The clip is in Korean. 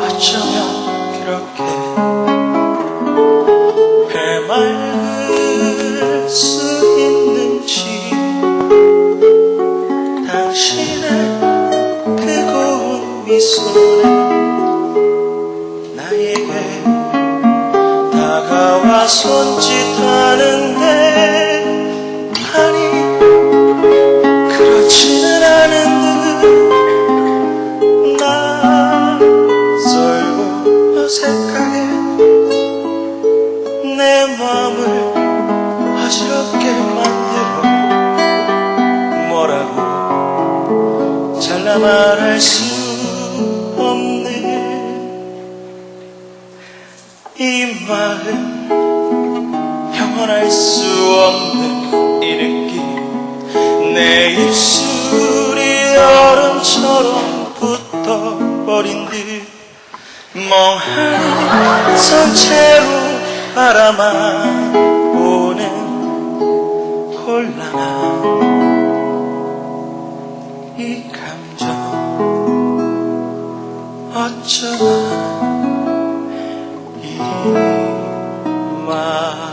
어쩌면 그렇게 해맑을 수 있는지 당신의 그 고운 미소는 나에게 다가와 손짓하는데 잘라 말할 수 없는 이 마음 영원할 수 없는 이 느낌. 내 입술이 얼음처럼 붙어버린 듯 멍하니 선채로 바라만 보는 곤란한 마음.